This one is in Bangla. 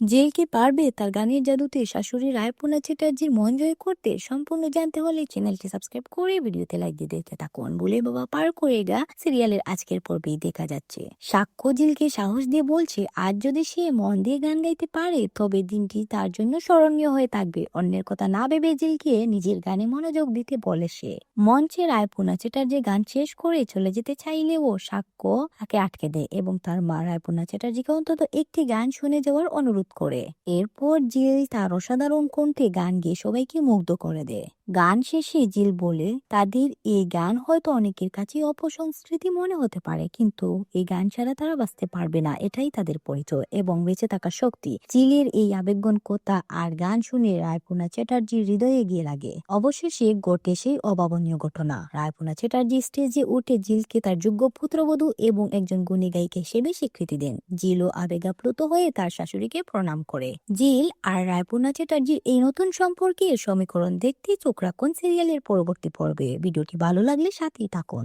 জেল কি পারবে? তার গানের জাদুতে শাশুড়ি রায়পুনা চ্যাটার্জির মন জয় করতে সম্পূর্ণ জানতে হলে চ্যানেলটি সাবস্ক্রাইব করে ভিডিওতে লাইক দিয়ে দেখতে থাকুন। বলে বাবা, পার করে গা। সিরিয়ালের আজকের পর্বেই দেখা যাচ্ছে। সাক্ষ্য জিলকে সাহস দিয়ে বলছে, আজ যদি সে মন দিয়ে গান গাইতে পারে, তবে দিনটি তার জন্য স্মরণীয় হয়ে থাকবে। অন্যের কথা না ভেবে জিলকে নিজের গানে মনোযোগ দিতে বলে সে। মঞ্চে রায়পুনা চ্যাটার্জি গান শেষ করে চলে যেতে চাইলেও সাক্ষ্য তাকে আটকে দেয় এবং তার মা রায়পুনা চ্যাটার্জিকে অন্তত একটি গান শুনে যাওয়ার অনুরোধ করে। এরপর জিল তার অসাধারণ কণ্ঠে গান গিয়ে সবাইকে মুগ্ধ করে দেয়। গান শেষে জিল বলে, তাদের এই গান হয়তো অনেকের কাছে অপসংস্কৃতি মনে হতে পারে, কিন্তু এই গান ছাড়া তারা বাঁচতে পারবে না। এটাই তাদের পরিচয় এবং বেঁচে থাকার শক্তি। জিলের এই আবেগন কথা আর গান শুনে রায়পুনা চ্যাটার্জির হৃদয়ে গিয়ে লাগে। অবশেষে ঘটে সেই অভাবনীয় ঘটনা। রায়পুনা চ্যাটার্জি স্টেজে উঠে জিলকে তার যোগ্য পুত্রবধূ এবং একজন গুণী গায়িকা হিসেবে স্বীকৃতি দেন। জিলও আবেগাপ্লুত হয়ে তার শাশুড়িকে প্রণাম করে। জিল আর রায়পুনা চ্যাটার্জির এই নতুন সম্পর্কে সমীকরণ দেখতে চোখ রাখুন। সিরিয়ালের পরবর্তী পর্বে ভিডিওটি ভালো লাগলে সাথেই থাকুন।